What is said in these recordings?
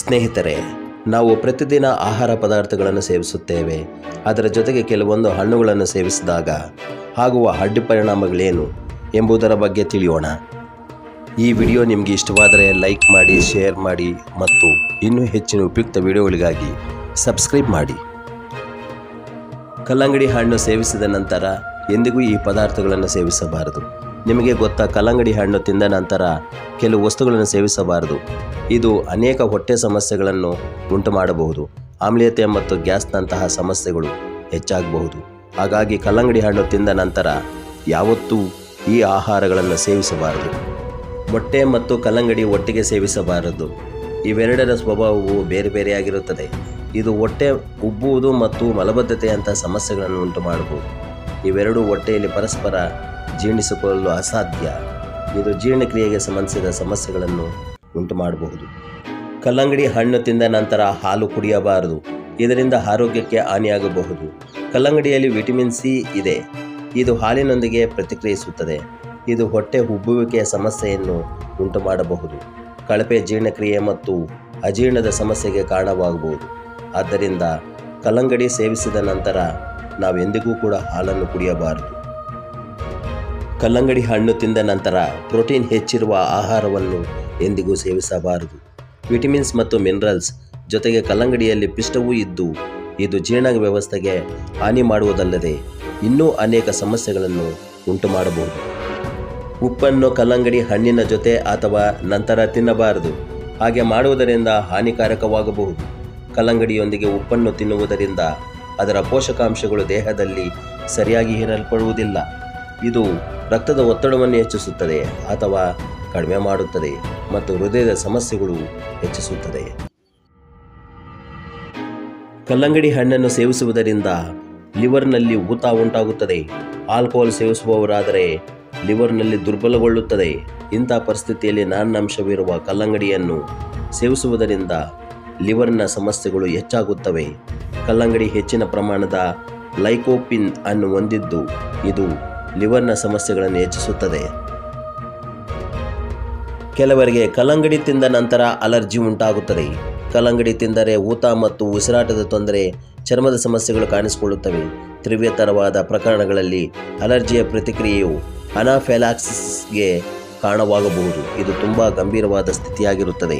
ಸ್ನೇಹಿತರೆ, ನಾವು ಪ್ರತಿದಿನ ಆಹಾರ ಪದಾರ್ಥಗಳನ್ನು ಸೇವಿಸುತ್ತೇವೆ. ಅದರ ಜೊತೆಗೆ ಕೆಲವೊಂದು ಹಣ್ಣುಗಳನ್ನು ಸೇವಿಸಿದಾಗ ಆಗುವ ಅಡ್ಡಿ ಪರಿಣಾಮಗಳೇನು ಎಂಬುದರ ಬಗ್ಗೆ ತಿಳಿಯೋಣ. ಈ ವಿಡಿಯೋ ನಿಮಗೆ ಇಷ್ಟವಾದರೆ ಲೈಕ್ ಮಾಡಿ, ಶೇರ್ ಮಾಡಿ ಮತ್ತು ಇನ್ನೂ ಹೆಚ್ಚಿನ ಉಪಯುಕ್ತ ವಿಡಿಯೋಗಳಿಗಾಗಿ ಸಬ್ಸ್ಕ್ರೈಬ್ ಮಾಡಿ. ಕಲ್ಲಂಗಡಿ ಹಣ್ಣು ಸೇವಿಸಿದ ನಂತರ ಎಂದಿಗೂ ಈ ಪದಾರ್ಥಗಳನ್ನು ಸೇವಿಸಬಾರದು. ನಿಮಗೆ ಗೊತ್ತಾ ಕಲ್ಲಂಗಡಿ ಹಣ್ಣು ತಿಂದ ನಂತರ ಕೆಲವು ವಸ್ತುಗಳನ್ನು ಸೇವಿಸಬಾರದು. ಇದು ಅನೇಕ ಹೊಟ್ಟೆ ಸಮಸ್ಯೆಗಳನ್ನು ಉಂಟು ಮಾಡಬಹುದು ಆಮ್ಲೀಯತೆ ಮತ್ತು ಗ್ಯಾಸ್ನಂತಹ ಸಮಸ್ಯೆಗಳು ಹೆಚ್ಚಾಗಬಹುದು. ಹಾಗಾಗಿ ಕಲ್ಲಂಗಡಿ ಹಣ್ಣು ತಿಂದ ನಂತರ ಯಾವತ್ತೂ ಈ ಆಹಾರಗಳನ್ನು ಸೇವಿಸಬಾರದು. ಮೊಟ್ಟೆ ಮತ್ತು ಕಲ್ಲಂಗಡಿ ಒಟ್ಟಿಗೆ ಸೇವಿಸಬಾರದು. ಇವೆರಡರ ಸ್ವಭಾವವು ಬೇರೆ ಬೇರೆಯಾಗಿರುತ್ತದೆ. ಇದು ಹೊಟ್ಟೆ ಉಬ್ಬುವುದು ಮತ್ತು ಮಲಬದ್ಧತೆಯಂಥ ಸಮಸ್ಯೆಗಳನ್ನು ಉಂಟು ಮಾಡಬಹುದು ಇವೆರಡೂ ಹೊಟ್ಟೆಯಲ್ಲಿ ಪರಸ್ಪರ ಜೀರ್ಣಿಸಿಕೊಳ್ಳಲು ಅಸಾಧ್ಯ. ಇದು ಜೀರ್ಣಕ್ರಿಯೆಗೆ ಸಂಬಂಧಿಸಿದ ಸಮಸ್ಯೆಗಳನ್ನು ಉಂಟು ಮಾಡಬಹುದು ಕಲ್ಲಂಗಡಿ ಹಣ್ಣು ತಿಂದ ನಂತರ ಹಾಲು ಕುಡಿಯಬಾರದು. ಇದರಿಂದ ಆರೋಗ್ಯಕ್ಕೆ ಹಾನಿಯಾಗಬಹುದು. ಕಲ್ಲಂಗಡಿಯಲ್ಲಿ ವಿಟಮಿನ್ ಸಿ ಇದೆ. ಇದು ಹಾಲಿನೊಂದಿಗೆ ಪ್ರತಿಕ್ರಿಯಿಸುತ್ತದೆ. ಇದು ಹೊಟ್ಟೆ ಉಬ್ಬುವಿಕೆಯ ಸಮಸ್ಯೆಯನ್ನು ಉಂಟು ಮಾಡಬಹುದು ಕಳಪೆ ಜೀರ್ಣಕ್ರಿಯೆ ಮತ್ತು ಅಜೀರ್ಣದ ಸಮಸ್ಯೆಗೆ ಕಾರಣವಾಗಬಹುದು. ಆದ್ದರಿಂದ ಕಲ್ಲಂಗಡಿ ಸೇವಿಸಿದ ನಂತರ ನಾವೆಂದಿಗೂ ಕೂಡ ಹಾಲನ್ನು ಕುಡಿಯಬಾರದು. ಕಲ್ಲಂಗಡಿ ಹಣ್ಣು ತಿಂದ ನಂತರ ಪ್ರೋಟೀನ್ ಹೆಚ್ಚಿರುವ ಆಹಾರವನ್ನು ಎಂದಿಗೂ ಸೇವಿಸಬಾರದು. ವಿಟಮಿನ್ಸ್ ಮತ್ತು ಮಿನರಲ್ಸ್ ಜೊತೆಗೆ ಕಲ್ಲಂಗಡಿಯಲ್ಲಿ ಪಿಷ್ಟವೂ ಇದ್ದು, ಇದು ಜೀರ್ಣ ವ್ಯವಸ್ಥೆಗೆ ಹಾನಿ ಮಾಡುವುದಲ್ಲದೆ ಇನ್ನೂ ಅನೇಕ ಸಮಸ್ಯೆಗಳನ್ನು ಉಂಟು ಮಾಡಬಹುದು ಉಪ್ಪನ್ನು ಕಲ್ಲಂಗಡಿ ಹಣ್ಣಿನ ಜೊತೆ ಅಥವಾ ನಂತರ ತಿನ್ನಬಾರದು. ಹಾಗೆ ಮಾಡುವುದರಿಂದ ಹಾನಿಕಾರಕವಾಗಬಹುದು. ಕಲ್ಲಂಗಡಿಯೊಂದಿಗೆ ಉಪ್ಪನ್ನು ತಿನ್ನುವುದರಿಂದ ಅದರ ಪೋಷಕಾಂಶಗಳು ದೇಹದಲ್ಲಿ ಸರಿಯಾಗಿ ಹೀರಲ್ಪಡುವುದಿಲ್ಲ. ಇದು ರಕ್ತದ ಒತ್ತಡವನ್ನು ಹೆಚ್ಚಿಸುತ್ತದೆ ಅಥವಾ ಕಡಿಮೆ ಮಾಡುತ್ತದೆ ಮತ್ತು ಹೃದಯದ ಸಮಸ್ಯೆಗಳು ಹೆಚ್ಚಿಸುತ್ತದೆ. ಕಲ್ಲಂಗಡಿ ಹಣ್ಣನ್ನು ಸೇವಿಸುವುದರಿಂದ ಲಿವರ್ನಲ್ಲಿ ಊತ ಉಂಟಾಗುತ್ತದೆ. ಆಲ್ಕೋಹಾಲ್ ಸೇವಿಸುವವರಾದರೆ ಲಿವರ್ನಲ್ಲಿ ದುರ್ಬಲಗೊಳ್ಳುತ್ತದೆ. ಇಂಥ ಪರಿಸ್ಥಿತಿಯಲ್ಲಿ ನಾರಿನಾಂಶವಿರುವ ಕಲ್ಲಂಗಡಿಯನ್ನು ಸೇವಿಸುವುದರಿಂದ ಲಿವರ್ನ ಸಮಸ್ಯೆಗಳು ಹೆಚ್ಚಾಗುತ್ತವೆ. ಕಲ್ಲಂಗಡಿ ಹೆಚ್ಚಿನ ಪ್ರಮಾಣದ ಲೈಕೋಪಿನ್ ಅನ್ನು ಹೊಂದಿದ್ದು ಇದು ಲಿವರ್ನ ಸಮಸ್ಯೆಗಳನ್ನು ಹೆಚ್ಚಿಸುತ್ತದೆ. ಕೆಲವರಿಗೆ ಕಲ್ಲಂಗಡಿ ತಿಂದ ನಂತರ ಅಲರ್ಜಿ ಉಂಟಾಗುತ್ತದೆ. ಕಲ್ಲಂಗಡಿ ತಿಂದರೆ ಊತ ಮತ್ತು ಉಸಿರಾಟದ ತೊಂದರೆ, ಚರ್ಮದ ಸಮಸ್ಯೆಗಳು ಕಾಣಿಸಿಕೊಳ್ಳುತ್ತವೆ. ತ್ರಿವ್ಯತರವಾದ ಪ್ರಕರಣಗಳಲ್ಲಿ ಅಲರ್ಜಿಯ ಪ್ರತಿಕ್ರಿಯೆಯು ಅನಾಫೆಲಾಕ್ಸಿಸ್ಗೆ ಕಾರಣವಾಗಬಹುದು. ಇದು ತುಂಬ ಗಂಭೀರವಾದ ಸ್ಥಿತಿಯಾಗಿರುತ್ತದೆ.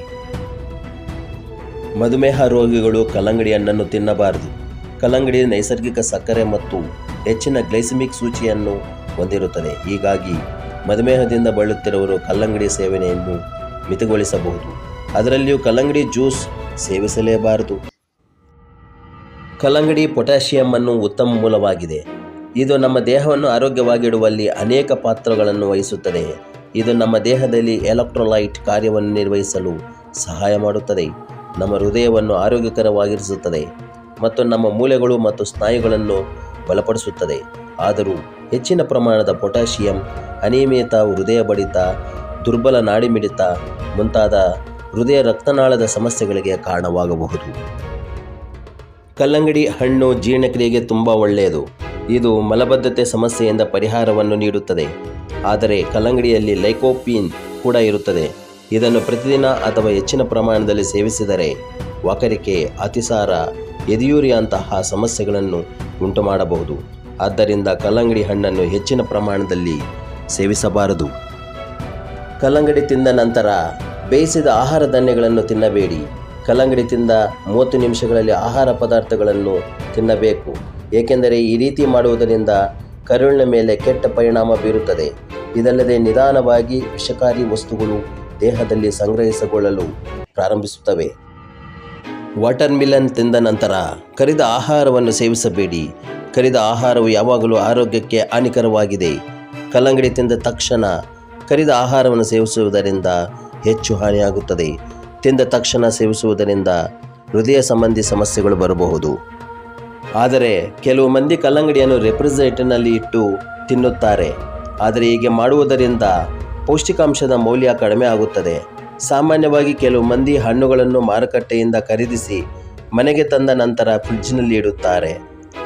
ಮಧುಮೇಹ ರೋಗಿಗಳು ಕಲ್ಲಂಗಡಿ ಹಣ್ಣನ್ನು ತಿನ್ನಬಾರದು. ಕಲ್ಲಂಗಡಿ ನೈಸರ್ಗಿಕ ಸಕ್ಕರೆ ಮತ್ತು ಹೆಚ್ಚಿನ ಗ್ಲೈಸಮಿಕ್ ಸೂಚಿಯನ್ನು ಹೊಂದಿರುತ್ತದೆ. ಹೀಗಾಗಿ ಮಧುಮೇಹದಿಂದ ಬಳಲುತ್ತಿರುವವರು ಕಲ್ಲಂಗಡಿ ಸೇವನೆಯನ್ನು ಮಿತಿಗೊಳಿಸಬಹುದು. ಅದರಲ್ಲಿಯೂ ಕಲ್ಲಂಗಡಿ ಜ್ಯೂಸ್ ಸೇವಿಸಲೇಬಾರದು. ಕಲ್ಲಂಗಡಿ ಪೊಟ್ಯಾಷಿಯಂ ಅನ್ನು ಉತ್ತಮ ಮೂಲವಾಗಿದೆ. ಇದು ನಮ್ಮ ದೇಹವನ್ನು ಆರೋಗ್ಯವಾಗಿಡುವಲ್ಲಿ ಅನೇಕ ಪಾತ್ರಗಳನ್ನು ವಹಿಸುತ್ತದೆ. ಇದು ನಮ್ಮ ದೇಹದಲ್ಲಿ ಎಲೆಕ್ಟ್ರೋಲೈಟ್ ಕಾರ್ಯವನ್ನು ನಿರ್ವಹಿಸಲು ಸಹಾಯ ಮಾಡುತ್ತದೆ. ನಮ್ಮ ಹೃದಯವನ್ನು ಆರೋಗ್ಯಕರವಾಗಿರಿಸುತ್ತದೆ ಮತ್ತು ನಮ್ಮ ಮೂಳೆಗಳು ಮತ್ತು ಸ್ನಾಯುಗಳನ್ನು ಬಲಪಡಿಸುತ್ತದೆ. ಆದರೂ ಹೆಚ್ಚಿನ ಪ್ರಮಾಣದ ಪೊಟ್ಯಾಷಿಯಂ, ಅನಿಯಮಿತ ಹೃದಯ ಬಡಿತ ದುರ್ಬಲ ನಾಡಿಮಿಡಿತ ಮುಂತಾದ ಹೃದಯ ರಕ್ತನಾಳದ ಸಮಸ್ಯೆಗಳಿಗೆ ಕಾರಣವಾಗಬಹುದು. ಕಲ್ಲಂಗಡಿ ಹಣ್ಣು ಜೀರ್ಣಕ್ರಿಯೆಗೆ ತುಂಬ ಒಳ್ಳೆಯದು. ಇದು ಮಲಬದ್ಧತೆ ಸಮಸ್ಯೆಯಿಂದ ಪರಿಹಾರವನ್ನು ನೀಡುತ್ತದೆ. ಆದರೆ ಕಲ್ಲಂಗಡಿಯಲ್ಲಿ ಲೈಕೋಪೀನ್ ಕೂಡ ಇರುತ್ತದೆ. ಇದನ್ನು ಪ್ರತಿದಿನ ಅಥವಾ ಹೆಚ್ಚಿನ ಪ್ರಮಾಣದಲ್ಲಿ ಸೇವಿಸಿದರೆ ವಾಕರಿಕೆ, ಅತಿಸಾರ, ಎದೆಯೂರಿಯಂತಹ ಸಮಸ್ಯೆಗಳನ್ನು ಉಂಟು ಮಾಡಬಹುದು ಆದ್ದರಿಂದ ಕಲ್ಲಂಗಡಿ ಹಣ್ಣನ್ನು ಹೆಚ್ಚಿನ ಪ್ರಮಾಣದಲ್ಲಿ ಸೇವಿಸಬಾರದು. ಕಲ್ಲಂಗಡಿ ತಿಂದ ನಂತರ ಬೇಯಿಸಿದ ಆಹಾರ ಧಾನ್ಯಗಳನ್ನು ತಿನ್ನಬೇಡಿ. ಕಲ್ಲಂಗಡಿ ತಿಂದ ಮೂವತ್ತು ನಿಮಿಷಗಳಲ್ಲಿ ಆಹಾರ ಪದಾರ್ಥಗಳನ್ನು ತಿನ್ನಬೇಕು. ಏಕೆಂದರೆ ಈ ರೀತಿ ಮಾಡುವುದರಿಂದ ಕರುಳಿನ ಮೇಲೆ ಕೆಟ್ಟ ಪರಿಣಾಮ ಬೀರುತ್ತದೆ. ಇದಲ್ಲದೆ ನಿಧಾನವಾಗಿ ವಿಷಕಾರಿ ವಸ್ತುಗಳು ದೇಹದಲ್ಲಿ ಸಂಗ್ರಹಿಸಿಕೊಳ್ಳಲು ಪ್ರಾರಂಭಿಸುತ್ತವೆ. ವಾಟರ್ ಮಿಲನ್ ತಿಂದ ನಂತರ ಕರಿದ ಆಹಾರವನ್ನು ಸೇವಿಸಬೇಡಿ. ಕರಿದ ಆಹಾರವು ಯಾವಾಗಲೂ ಆರೋಗ್ಯಕ್ಕೆ ಹಾನಿಕರವಾಗಿದೆ. ಕಲ್ಲಂಗಡಿ ತಿಂದ ತಕ್ಷಣ ಕರಿದ ಆಹಾರವನ್ನು ಸೇವಿಸುವುದರಿಂದ ಹೆಚ್ಚು ಹಾನಿಯಾಗುತ್ತದೆ. ತಿಂದ ತಕ್ಷಣ ಸೇವಿಸುವುದರಿಂದ ಹೃದಯ ಸಂಬಂಧಿ ಸಮಸ್ಯೆಗಳು ಬರಬಹುದು. ಆದರೆ ಕೆಲವು ಮಂದಿ ಕಲ್ಲಂಗಡಿಯನ್ನು ರೆಫ್ರಿಜರೇಟರ್ನಲ್ಲಿ ಇಟ್ಟು ತಿನ್ನುತ್ತಾರೆ. ಆದರೆ ಹೀಗೆ ಮಾಡುವುದರಿಂದ ಪೌಷ್ಟಿಕಾಂಶದ ಮೌಲ್ಯ ಕಡಿಮೆ ಆಗುತ್ತದೆ. ಸಾಮಾನ್ಯವಾಗಿ ಕೆಲವು ಮಂದಿ ಹಣ್ಣುಗಳನ್ನು ಮಾರುಕಟ್ಟೆಯಿಂದ ಖರೀದಿಸಿ ಮನೆಗೆ ತಂದ ನಂತರ ಫ್ರಿಡ್ಜ್ನಲ್ಲಿ ಇಡುತ್ತಾರೆ.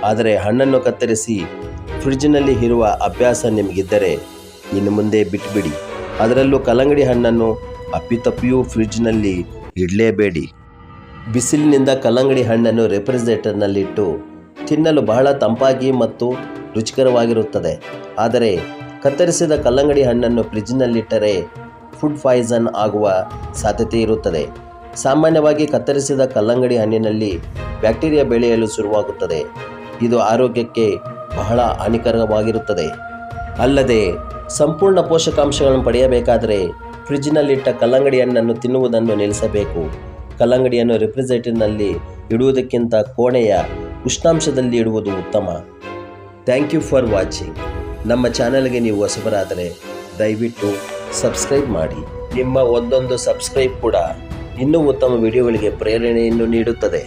ಆದರೆ ಹಣ್ಣನ್ನು ಕತ್ತರಿಸಿ ಫ್ರಿಡ್ಜ್ನಲ್ಲಿ ಇರುವ ಅಭ್ಯಾಸ ನಿಮಗಿದ್ದರೆ ಇನ್ನು ಮುಂದೆ ಬಿಟ್ಬಿಡಿ. ಅದರಲ್ಲೂ ಕಲ್ಲಂಗಡಿ ಹಣ್ಣನ್ನು ಅಪ್ಪಿತಪ್ಪಿಯೂ ಫ್ರಿಡ್ಜ್ನಲ್ಲಿ ಇಡಲೇಬೇಡಿ. ಬಿಸಿಲಿನಿಂದ ಕಲ್ಲಂಗಡಿ ಹಣ್ಣನ್ನು ರೆಫ್ರಿಜರೇಟರ್ನಲ್ಲಿಟ್ಟು ತಿನ್ನಲು ಬಹಳ ತಂಪಾಗಿ ಮತ್ತು ರುಚಿಕರವಾಗಿರುತ್ತದೆ. ಆದರೆ ಕತ್ತರಿಸಿದ ಕಲ್ಲಂಗಡಿ ಹಣ್ಣನ್ನು ಫ್ರಿಜ್ನಲ್ಲಿಟ್ಟರೆ ಫುಡ್ ಪಾಯ್ಸನ್ ಆಗುವ ಸಾಧ್ಯತೆ ಇರುತ್ತದೆ. ಸಾಮಾನ್ಯವಾಗಿ ಕತ್ತರಿಸಿದ ಕಲ್ಲಂಗಡಿ ಹಣ್ಣಿನಲ್ಲಿ ಬ್ಯಾಕ್ಟೀರಿಯಾ ಬೆಳೆಯಲು ಶುರುವಾಗುತ್ತದೆ. ಇದು ಆರೋಗ್ಯಕ್ಕೆ ಬಹಳ ಹಾನಿಕರವಾಗಿರುತ್ತದೆ ಅಲ್ಲದೆ ಸಂಪೂರ್ಣ ಪೋಷಕಾಂಶಗಳನ್ನು ಪಡೆಯಬೇಕಾದರೆ ಫ್ರಿಜ್ನಲ್ಲಿಟ್ಟ ಕಲ್ಲಂಗಡಿ ಹಣ್ಣನ್ನು ತಿನ್ನುವುದನ್ನು ನಿಲ್ಲಿಸಬೇಕು. ಕಲ್ಲಂಗಡಿಯನ್ನು ರೆಫ್ರಿಜರೇಟರ್ನಲ್ಲಿ ಇಡುವುದಕ್ಕಿಂತ ಕೋಣೆಯ ಉಷ್ಣಾಂಶದಲ್ಲಿ ಇಡುವುದು ಉತ್ತಮ. ಥ್ಯಾಂಕ್ ಯು ಫಾರ್ ವಾಚಿಂಗ್ ನಮ್ಮ ಚಾನಲ್ಗೆ ನೀವು ಹೊಸಬರಾದರೆ ದಯವಿಟ್ಟು ಸಬ್ಸ್ಕ್ರೈಬ್ ಮಾಡಿ. ನಿಮ್ಮ ಒಂದೊಂದು ಸಬ್ಸ್ಕ್ರೈಬ್ ಕೂಡ ಇನ್ನೂ ಉತ್ತಮ ವಿಡಿಯೋಗಳಿಗೆ ಪ್ರೇರಣೆಯನ್ನು ನೀಡುತ್ತದೆ.